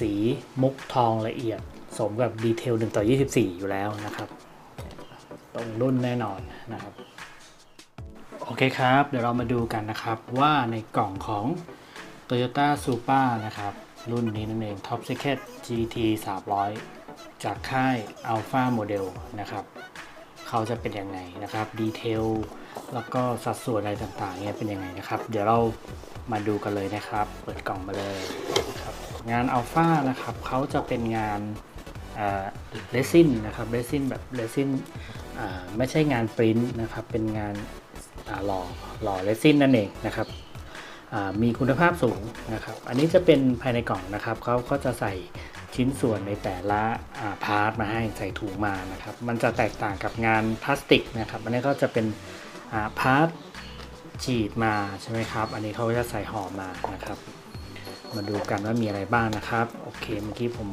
สีมุกทองละเอียด สมกับดีเทล1ต่อ 24 อยู่แล้วนะครับ ตรงรุ่นแน่นอนนะครับ โอเคครับ เดี๋ยวเรามาดูกันนะครับว่าในกล่องของ Toyota Supra นะครับ รุ่นนี้นั่นเอง Top Secret GT 300 จากค่าย Alpha Model นะครับ เขาจะเป็นยังไงนะครับดีเทลแล้วก็สัดส่วนอะไรต่างๆเนี่ยเป็นยังไงนะครับ เดี๋ยวเรามาดูกันเลยนะครับ เปิดกล่องมาเลย งานอัลฟานะครับเขาจะเป็นงานเรซินนะครับเรซินแบบเรซินไม่ใช่งานปริ้นนะครับ เป็นงานหล่อหล่อเรซินนั่นเองนะครับมีคุณภาพสูงนะครับ อันนี้จะเป็นภายในกล่องนะครับเขาก็จะใส่ชิ้นส่วนในแต่ละพาร์ทมาให้ใส่ถุงมานะครับ มันจะแตกต่างกับงานพลาสติกนะครับ อันนี้ก็จะเป็นพาร์ทฉีดมาใช่ไหมครับ อันนี้เขาจะใส่ห่อมานะครับ มาดูกันว่ามีอะไรบ้างนะครับโอเคเมื่อกี้ผม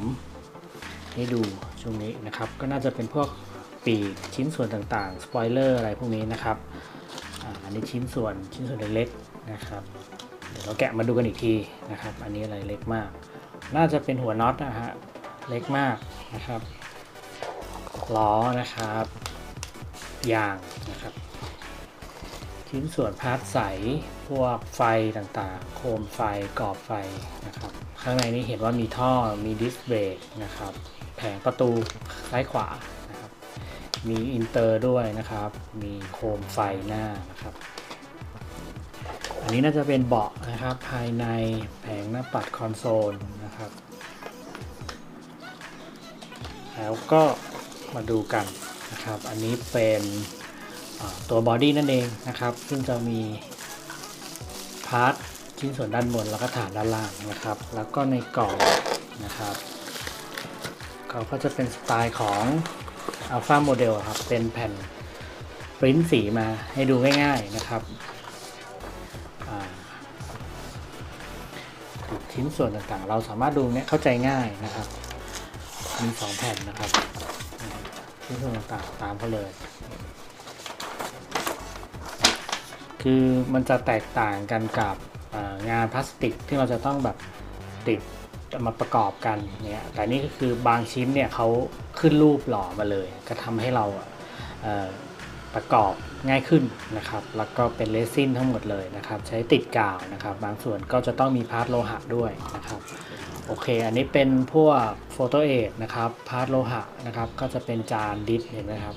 ให้ดูช่วงนี้นะครับ ก็น่าจะเป็นพวกปีกชิ้นส่วนต่างๆสปอยเลอร์อะไรพวกนี้นะครับอันนี้ชิ้นส่วนชิ้นส่วนเล็กๆนะครับเดี๋ยวเราแกะมาดูกันอีกทีนะครับ อันนี้อะไรเล็กมาก น่าจะเป็นหัวน็อตนะฮะเล็กมากนะครับล้อนะครับยางนะครับ ชิ้นส่วนพาร์ทใส พวกไฟต่างๆ โคมไฟกรอบไฟนะครับ ข้างในนี้เห็นว่ามีท่อ มีดิสเบรกนะครับ แผงประตูซ้ายขวานะครับ มีอินเตอร์ด้วยนะครับ มีโคมไฟหน้านะครับ อันนี้น่าจะเป็นเบาะนะครับ ภายในแผงหน้าปัดคอนโซลนะครับ แล้วก็มาดูกันนะครับ อันนี้เป็น ตัวบอดี้นั่นเองนะครับ ซึ่งจะมีพาร์ทชิ้นส่วนด้านบนแล้วก็ฐานด้านล่างนะครับ แล้วก็ในกล่องนะครับเขาก็จะเป็นสไตล์ของ Alpha Model ครับ เป็นแผ่นปริ้นสีมาให้ดูง่ายๆนะครับชิ้นส่วนต่างๆ เราสามารถดูเนี่ยเข้าใจง่ายนะครับ มีสองแผ่นนะครับชิ้นส่วนต่างๆตามเขาเลย คือมันจะแตกต่างกันกับงานพลาสติกที่เราจะต้องแบบติดมาประกอบกันเนี่ยแต่นี่ก็คือบางชิ้นเนี่ยเขาขึ้นรูปหล่อมาเลย ก็ทำให้เราประกอบง่ายขึ้นนะครับ แล้วก็เป็นเลซินทั้งหมดเลยนะครับ ใช้ติดกาวนะครับ บางส่วนก็จะต้องมีพาร์ทโลหะด้วยนะครับ โอเค อันนี้เป็นพวกโฟโตเอทนะครับ พาร์ทโลหะนะครับ ก็จะเป็นจานดิสเห็นไหมครับ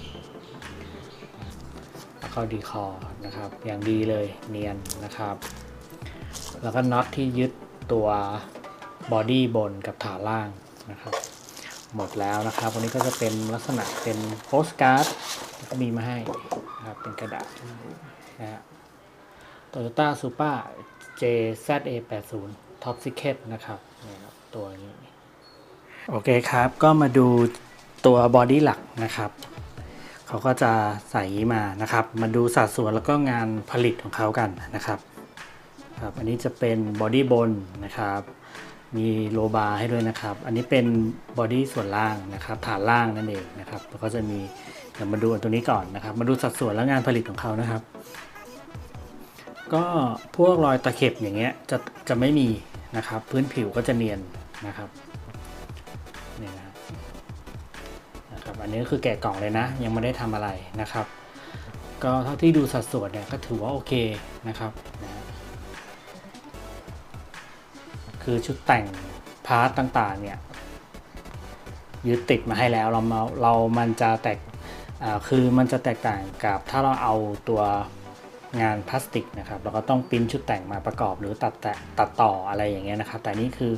แล้วก็ดีคอนะครับ อย่างดีเลยเนียนนะครับ แล้วก็น็อตที่ยึดตัวบอดี้บนกับฐานล่างนะครับ หมดแล้วนะครับวันนี้ก็จะเป็นลักษณะเป็นโปสการ์ดก็มีมาให้นะครับเป็นกระดาษนะฮะ Toyota Supra JZA80 Top Secret นะครับนี่ครับ ตัวนี้ โอเคครับ ก็มาดูตัวบอดี้หลักนะครับ เขาก็จะใส่มานะครับ มาดูสัดส่วนแล้วก็งานผลิตของเขากันนะครับครับ อันนี้จะเป็นบอดี้บนนะครับ มีโลบาร์ให้ด้วยนะครับ อันนี้เป็นบอดี้ส่วนล่างนะครับฐานล่างนั่นเองนะครับ แล้วก็จะมีเดี๋ยวมาดูตัวนี้ก่อนนะครับ มาดูสัดส่วนและงานผลิตของเขานะครับ ก็พวกรอยตะเข็บอย่างเงี้ยจะจะไม่มีนะครับ พื้นผิวก็จะเนียนนะครับนี่นะครับนะ อันนี้ก็คือแกะกล่องเลยนะ ยังไม่ได้ทำอะไรนะครับ ก็เท่าที่ดูสัดส่วนเนี่ยก็ถือว่าโอเคนะครับนะคือชุดแต่งพาร์ตต่างๆเนี่ยยึดติดมาให้แล้วเรามาเรามันจะแตกคือมันจะแตกต่างกับถ้าเราเอาตัวงานพลาสติกนะครับเราก็ต้องปิ้นชุดแต่งมาประกอบหรือตัดแต่ตัดต่ออะไรอย่างเงี้ยนะครับ แต่นี่คือ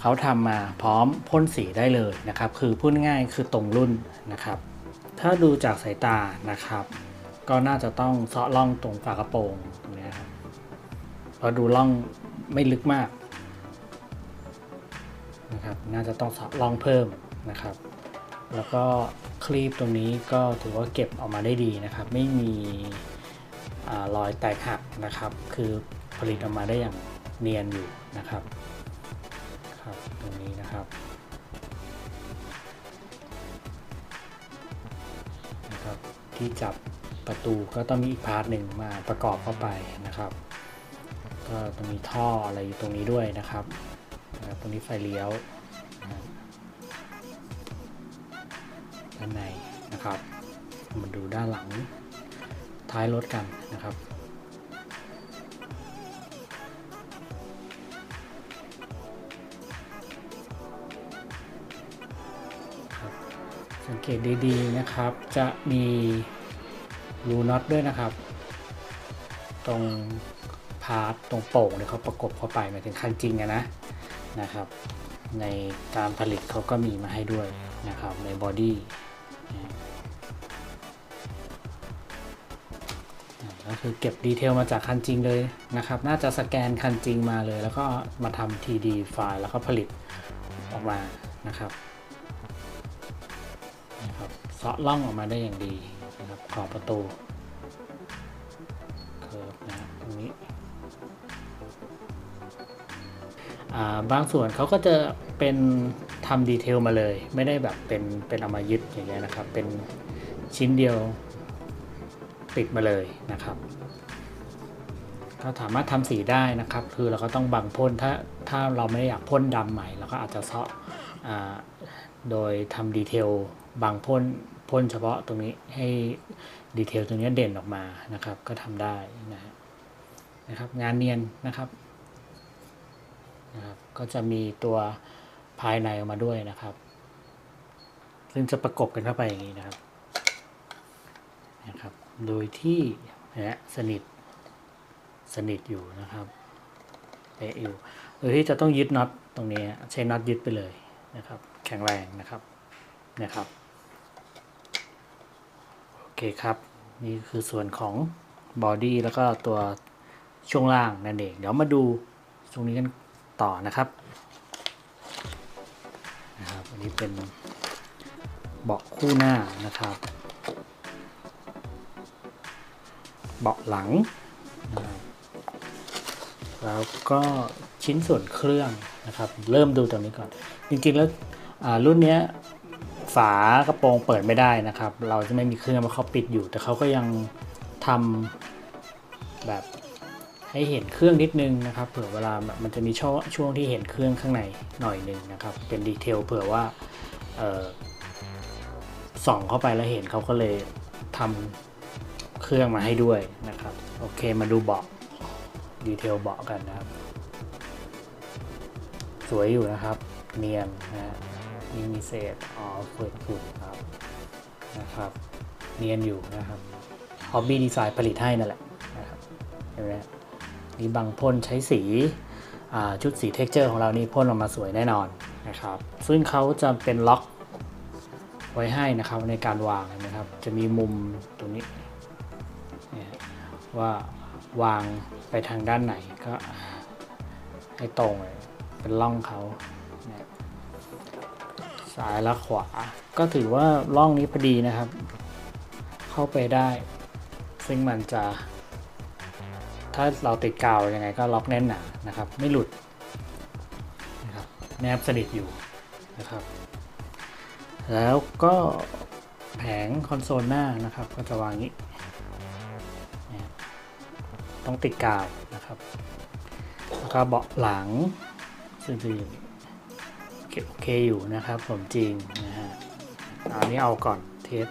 เขาทำมาพร้อมพ่นสีได้เลยนะครับ คือพูดง่ายคือตรงรุ่นนะครับ ถ้าดูจากสายตานะครับ ก็น่าจะต้องเซาะล่องตรงฝากระโปรงตรงนี้ครับเราดูล่องไม่ลึกมากนะครับ น่าจะต้องเซาะล่องเพิ่มนะครับ แล้วก็คลีปตรงนี้ก็ถือว่าเก็บออกมาได้ดีนะครับ ไม่มีรอยแตกหักนะครับ คือผลิตออกมาได้อย่างเนียนอยู่นะครับ ครับตรงนี้นะครับนะครับ ที่จับประตูก็ต้องมีอีกพาร์ทหนึ่งมาประกอบเข้าไปนะครับ ก็ต้องมีท่ออะไรอยู่ตรงนี้ด้วยนะครับ ตรงนี้ไฟเลี้ยวด้านในนะครับ มาดูด้านหลังท้ายรถกันนะครับ สังเกตดีๆนะครับ จะมีรูน็อตด้วยนะครับ ตรงพาร์ทตรงโป่งเนี่ยเขาประกบเข้าไปหมายถึงคันจริงอะนะนะครับ ในการผลิตเขาก็มีมาให้ด้วยนะครับในบอดี้ก็คือเก็บดีเทลมาจากคันจริงเลยนะครับ น่าจะสแกนคันจริงมาเลย แล้วก็มาทำ TD ไฟล์แล้วก็ผลิตออกมานะครับ นะครับเซาะล่องออกมาได้อย่างดีนะครับขอบประตูเคิร์ฟนะตรงนี้บางส่วนเขาก็จะเป็นทำดีเทลมาเลย ไม่ได้แบบเป็นเป็นเอามายึดอย่างเงี้ยนะครับ เป็นชิ้นเดียวติดมาเลยนะครับก็สามารถทำสีได้นะครับ คือเราก็ต้องบังพ่นถ้าถ้าเราไม่ได้อยากพ่นดำใหม่เราก็อาจจะเซาะโดยทำดีเทลบางพ่น พ่นเฉพาะตรงนี้ให้ดีเทลตรงนี้เด่นออกมานะครับ ก็ทำได้นะนะครับ งานเนียนนะครับนะครับ ก็จะมีตัวภายในออกมาด้วยนะครับ ซึ่งจะประกบกันเข้าไปอย่างนี้นะครับนะครับ โดยที่นะสนิทสนิทอยู่นะครับเป๊ะอยู่โดยที่จะต้องยึดน็อตตรงนี้ใช้น็อตยึดไปเลยนะครับ แข็งแรงนะครับนะครับ เคครับ นี่คือส่วนของบอดี้แล้วก็ตัวช่วงล่างนั่นเอง เดี๋ยวมาดูตรงนี้กันต่อนะครับนะครับ อันนี้เป็นเบาะคู่หน้านะครับ เบาะหลังนะครับแล้วก็ชิ้นส่วนเครื่องนะครับ เริ่มดูตรงนี้ก่อน จริงๆแล้วรุ่นเนี้ย ฝากระโปรงเปิดไม่ได้นะครับ เราจะไม่มีเครื่องมาเขาปิดอยู่ แต่เขาก็ยังทำแบบให้เห็นเครื่องนิดนึงนะครับเผื่อเวลามันจะมีช่วงช่วงที่เห็นเครื่องข้างในหน่อยหนึ่งนะครับ เป็นดีเทลเผื่อว่าออส่องเข้าไปแล้วเห็นเขาก็เลยทำเครื่องมาให้ด้วยนะครับ โอเคมาดูเบาะดีเทลเบาะกันนะครับ สวยอยู่นะครับ เนียนนะ มีเศษอ๋อเปิดฝุ่นครับนะครับ เนียนอยู่นะครับ Hobby Design ผลิตให้นั่นแหละนะครับเห็นไหมนี่บางพ่นใช้สีอ่าชุดสีเท็กเจอร์ของเรานี่พ่นออกมาสวยแน่นอนนะครับ ซึ่งเขาจะเป็นล็อกไว้ให้นะครับในการวางนะครับ จะมีมุมตรงนี้เนี่ยว่าวางไปทางด้านไหนก็ให้ตรงเลยเป็นร่องเขา ซ้ายและขวา ก็ถือว่าร่องนี้พอดีนะครับ เข้าไปได้ ซึ่งมันจะ ถ้าเราติดกาวยังไงก็ล็อกแน่นหนานะครับ ไม่หลุดนะครับแนบสนิทอยู่นะครับ แล้วก็แผงคอนโซลหน้านะครับ ก็จะวางอย่างนี้ ต้องติดกาวนะครับ แล้วก็เบาะหลังซึ่งจะอยู่ โอเคอยู่นะครับผมจริงนะฮะอันนี้เอาก่อนเทส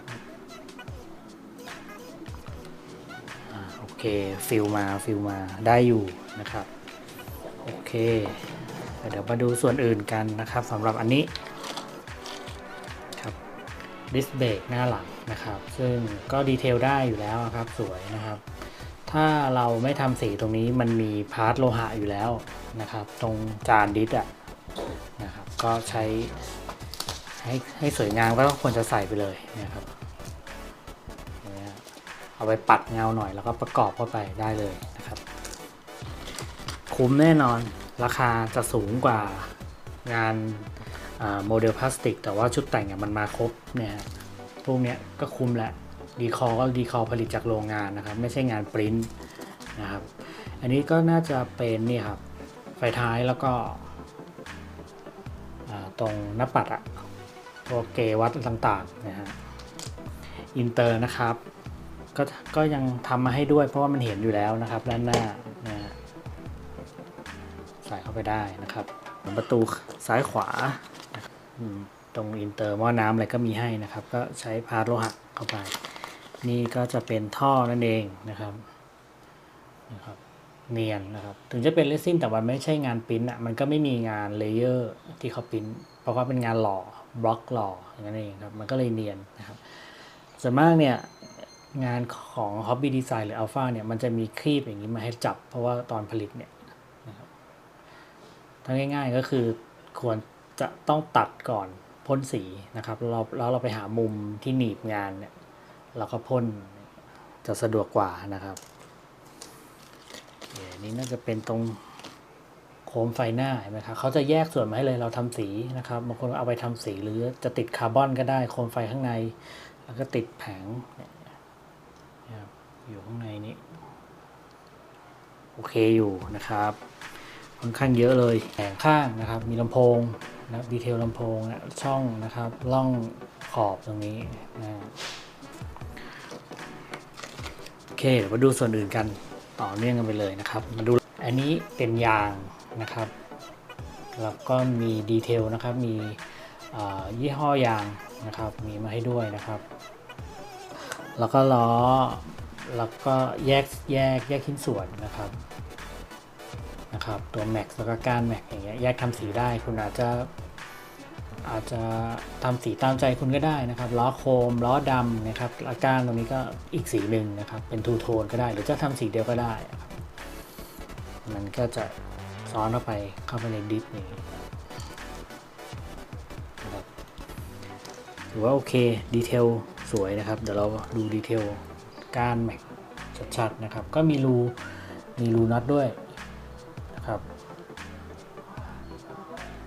โอเคฟิลมาฟิลมาได้อยู่นะครับโอเคเดี๋ยวมาดูส่วนอื่นกันนะครับสำหรับอันนี้ครับดิสเบรกหน้าหลังนะครับ ซึ่งก็ดีเทลได้อยู่แล้วครับสวยนะครับ ถ้าเราไม่ทำสีตรงนี้มันมีพาร์ทโลหะอยู่แล้วนะครับ ตรงจานดิสอะ ก็ใช้ให้ให้สวยงามก็ควรจะใส่ไปเลยนะครับเอาไปปัดเงาหน่อยแล้วก็ประกอบเข้าไปได้เลยนะครับ คุ้มแน่นอนราคาจะสูงกว่างานโมเดลพลาสติก แต่ว่าชุดแต่งมันมาครบเนี่ยพวกนี้ก็คุ้มแหละดีคอก็ดีคอผลิตจากโรงงานนะครับ ไม่ใช่งานปริ้นนะครับ อันนี้ก็น่าจะเป็นนี่ครับไฟท้ายแล้วก็ ตรงหน้าปัดอะตัวเกวัดต่างๆนะฮะอินเตอร์นะครับก็ก็ยังทำมาให้ด้วยเพราะว่ามันเห็นอยู่แล้วนะครับ ด้านหน้านะฮะใส่เข้าไปได้นะครับประตูซ้ายขวาตรงอินเตอร์หม้อน้ำอะไรก็มีให้นะครับ ก็ใช้พาร์ทโลหะเข้าไป นี่ก็จะเป็นท่อนั่นเองนะครับนะครับ เนียนนะครับ ถึงจะเป็นเรซินแต่มันไม่ใช่งานปิ้นอะ มันก็ไม่มีงานเลเยอร์ที่เขาปิ้น เพราะว่าเป็นงานหล่อบล็อกหล่ออย่างนั้นเองครับ มันก็เลยเนียนนะครับ ส่วนมากเนี่ยงานของ Hobby Design หรือ Alpha เนี่ยมันจะมีครีบอย่างนี้มาให้จับ เพราะว่าตอนผลิตเนี่ยนะครับถ้าง่ายๆก็คือควรจะต้องตัดก่อนพ่นสีนะครับแล้วเราแล้วเราไปหามุมที่หนีบงานเนี่ยเราก็พ่นจะสะดวกกว่านะครับ นี่น่าจะเป็นตรงโคมไฟหน้าเห็นไหมครับเขาจะแยกส่วนมาให้เลยเราทำสีนะครับบางคนเอาไปทำสีหรือจะติดคาร์บอนก็ได้โคมไฟข้างใน แล้วก็ติดแผงอยู่ข้างในนี้โอเคอยู่นะครับค่อนข้างเยอะเลยแผงข้างนะครับ มีลำโพงนะดีเทลลำโพงนะช่องนะครับล่องขอบตรงนี้นะโอเคเดี๋ยวมาดูส่วนอื่นกัน ต่อเนื่องกันไปเลยนะครับ มาดูอันนี้เป็นยางนะครับแล้วก็มีดีเทลนะครับมียี่ห้อยางนะครับ มีมาให้ด้วยนะครับ แล้วก็ล้อแล้วก็แยกแยกแยกชิ้นส่วนนะครับนะครับ ตัวแม็กแล้วก็ก้านแม็กอย่างเงี้ยแยกทำสีได้คุณอาจจะ อาจจะทำสีตามใจคุณก็ได้นะครับ ล้อโคมล้อดำนะครับแล้วก้านตรงนี้ก็อีกสีหนึ่งนะครับ เป็นทูโทนก็ได้ หรือจะทำสีเดียวก็ได้ มันก็จะซ้อนเข้าไปเข้าไปในดิสนี้นะครับถือว่าโอเคดีเทลสวยนะครับ เดี๋ยวเราดูดีเทลก้านแม็กชัดๆนะครับ ก็มีรูมีรูน็อตด้วยนะครับ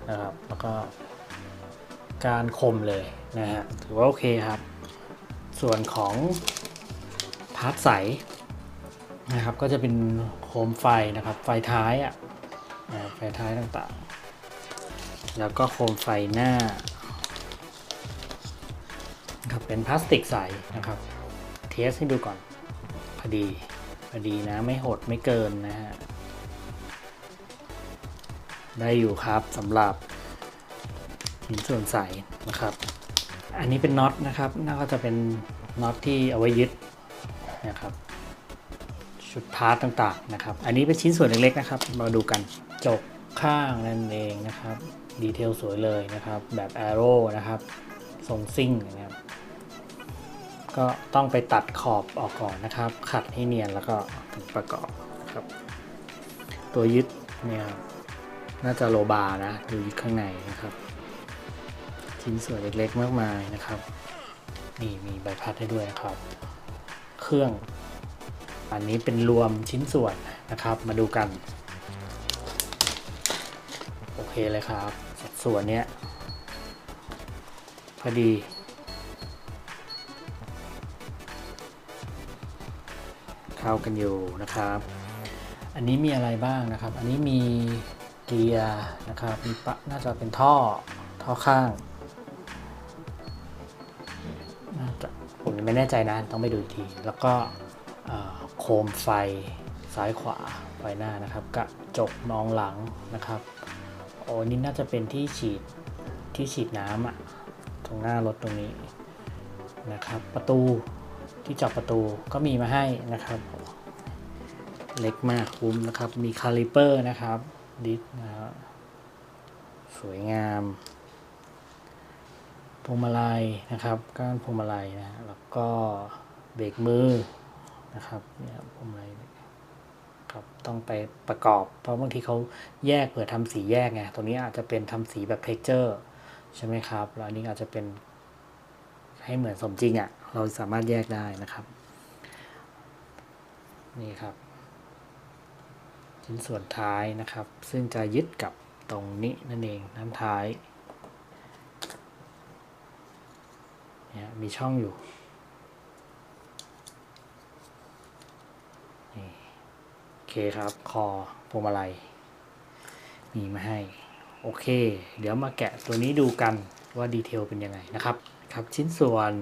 นะครับแล้วก็ การคมเลยนะฮะถือว่าโอเคครับ ส่วนของพาร์ทใสนะครับก็จะเป็นโคมไฟนะครับ ไฟท้ายอะนะไฟท้ายต่างๆ แล้วก็โคมไฟหน้าครับเป็นพลาสติกใสนะครับ เทสให้ดูก่อนพอดีพอดีนะไม่หดไม่เกินนะฮะได้อยู่ครับสำหรับ หินส่วนใสนะครับ อันนี้เป็นน็อตนะครับน่าก็จะเป็นน็อตที่เอาไว้ยึดนะครับชุดพาร์ตต่างๆนะครับ อันนี้เป็นชิ้นส่วนเล็กๆนะครับ มาดูกันจกข้างนั่นเองนะครับ ดีเทลสวยเลยนะครับ แบบแอโร่นะครับทรงซิ่งนะครับ ก็ต้องไปตัดขอบออกก่อนนะครับ ขัดให้เนียนแล้วก็ถึงประกอบครับ ตัวยึดเนี่ยครับน่าจะโลบาร์นะ ดูยึดข้างในนะครับ ชิ้นส่วนเล็กๆ มากมายนะครับ นี่มีใบพัดให้ด้วยนะครับ เครื่องอันนี้เป็นรวมชิ้นส่วนนะครับ มาดูกัน โอเคเลยครับสัดส่วนเนี้ยพอดี เข้ากันอยู่นะครับ อันนี้มีอะไรบ้างนะครับ อันนี้มีเกียร์นะครับ มีปะน่าจะเป็นท่อ ท่อข้าง ไม่แน่ใจนะต้องไปดูอีกที แล้วก็โคมไฟซ้ายขวาไฟหน้านะครับ กระจกมองหลังนะครับโอ้นี่น่าจะเป็นที่ฉีดที่ฉีดน้ำอะตรงหน้ารถตรงนี้นะครับ ประตูที่เจับประตูก็มีมาให้นะครับ เล็กมากคุ้มนะครับ มีคาลิเปอร์นะครับดิสนะครับสวยงาม พวงมาลัยนะครับก้านพวงมาลัยนะแล้วก็เบรกมือนะครับเนี่ยครับพวงมาลัยครับต้องไปประกอบ เพราะบางทีเขาแยกเผื่อทำสีแยกไงตัวนี้อาจจะเป็นทำสีแบบเทคเจอร์ใช่ไหมครับ แล้วอันนี้อาจจะเป็นให้เหมือนสมจริงอะ่ะเราสามารถแยกได้นะครับ นี่ครับ ชิ้นส่วนท้ายนะครับ ซึ่งจะยึดกับตรงนี้นั่นเองน้ำท้าย เนี่ยมีช่องอยู่นี่โอเคครับ คอพวงมาลัย มีมาให้ โอเค เดี๋ยวมาแกะตัวนี้ดูกันว่าดีเทลเป็นยังไงนะครับ ครับชิ้นส่วน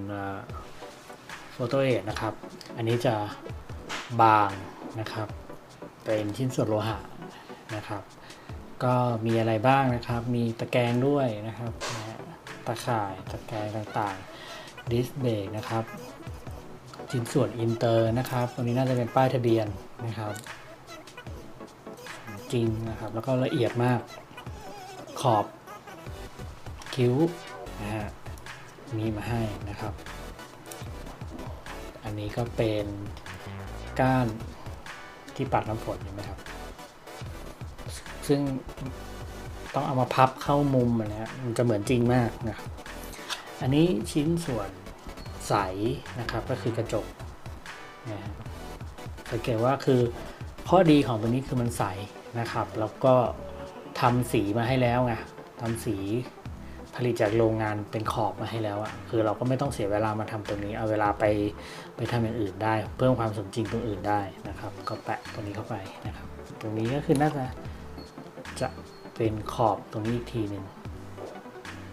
โฟโตเอทนะครับ อันนี้จะบางนะครับ เป็นชิ้นส่วนโลหะนะครับ ก็มีอะไรบ้างนะครับ มีตะแกรงด้วยนะครับตะข่ายตะแกรงต่างๆ ดิสเบรกนะครับชิ้นส่วนอินเตอร์นะครับตัวนี้น่าจะเป็นป้ายทะเบียนนะครับ จริงนะครับ แล้วก็ละเอียดมาก ขอบ คิ้วนะฮะมีมาให้นะครับ อันนี้ก็เป็นก้านที่ปัดน้ำฝนเห็นไหมครับ ซึ่งต้องเอามาพับเข้ามุมนะฮะมันจะเหมือนจริงมากนะครับ อันนี้ชิ้นส่วนใสนะครับก็คือกระจกนะฮะสังเกตว่าคือข้อดีของตัวนี้คือมันใสนะครับ แล้วก็ทำสีมาให้แล้วไงทำสีผลิตจากโรงงานเป็นขอบมาให้แล้วอะคือเราก็ไม่ต้องเสียเวลามาทำตรงนี้ เอาเวลาไปไปทำอย่างอื่นได้ เพิ่มความสมจริงตรงอื่นได้นะครับ ก็แปะตรงนี้เข้าไปนะครับ ตรงนี้ก็คือน่าจะจะเป็นขอบตรงนี้อีกทีหนึ่ง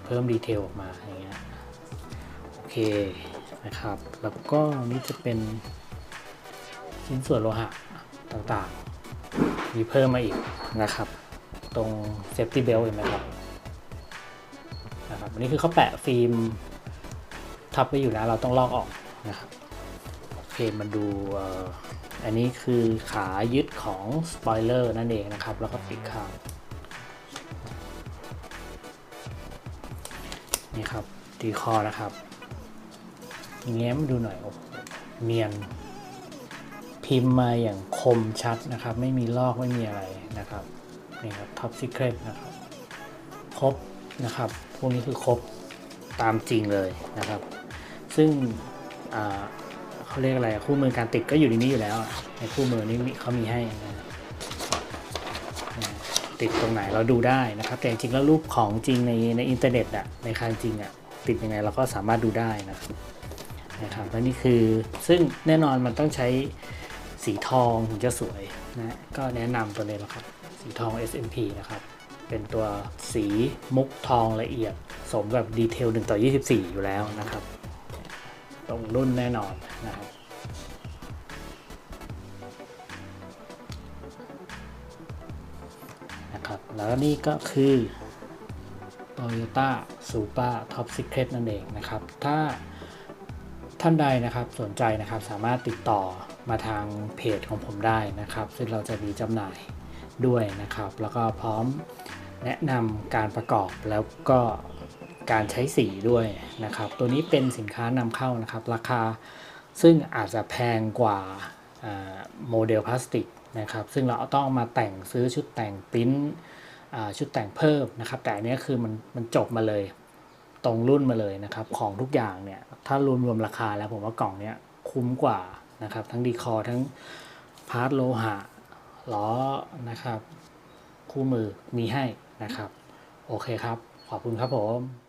เพิ่มดีเทลออกมาอย่างเงี้ย เคนะครับ แล้วก็นี่จะเป็นชิ้นส่วนโลหะต่างๆ มีเพิ่มมาอีกนะครับ ตรงเซฟตี้เบลเห็นไหมครับนะครับ อันนี้คือเขาแปะฟิล์มทับไว้อยู่แล้วเราต้องลอกออกนะครับโอเคมาดูอันนี้คือขายึดของสปอยเลอร์นั่นเองนะครับ แล้วก็ปิดขางนี่ครับดีคอนะครับ แง้มดูหน่อยโอ้โหเนียน พิมพ์มาอย่างคมชัดนะครับ ไม่มีลอกไม่มีอะไรนะครับนี่ครับท็อปซิเครตนะครับครบนะครับ พวกนี้คือครบตามจริงเลยนะครับ ซึ่งเขาเรียกอะไรคู่มือการติดก็อยู่ในนี้อยู่แล้ว ในคู่มือนี้เขามีให้นะติดตรงไหนเราดูได้นะครับ แต่จริงแล้วรูปของจริงในในอินเทอร์เน็ตอะในคันจริงอะติดยังไงเราก็สามารถดูได้นะครับ นะครับและนี่คือซึ่งแน่นอนมันต้องใช้สีทองถึงจะสวยนะก็แนะนำตัวนี้แหละครับสีทอง SMP นะครับ เป็นตัวสีมุกทองละเอียด สมกับดีเทล1ต่อ 24 อยู่แล้วนะครับ ตรงรุ่นแน่นอนนะครับนะครับ แล้วนี่ก็คือ Toyota Supra Top Secret นั่นเองนะครับ ถ้า ท่านใดนะครับสนใจนะครับสามารถติดต่อมาทางเพจของผมได้นะครับ ซึ่งเราจะมีจำหน่ายด้วยนะครับ แล้วก็พร้อมแนะนำการประกอบแล้วก็การใช้สีด้วยนะครับ ตัวนี้เป็นสินค้านำเข้านะครับ ราคาซึ่งอาจจะแพงกว่าโมเดลพลาสติกนะครับ ซึ่งเราต้องมาแต่งซื้อชุดแต่งปริ้นชุดแต่งเพิ่มนะครับ แต่อันนี้คือมันมันจบมาเลย ตรงรุ่นมาเลยนะครับ ของทุกอย่างเนี่ย ถ้ารวมรวมราคาแล้วผมว่ากล่องเนี้ยคุ้มกว่านะครับ ทั้งดีคอร์ทั้งพาร์ทโลหะล้อนะครับ คู่มือมีให้นะครับ โอเคครับ ขอบคุณครับผม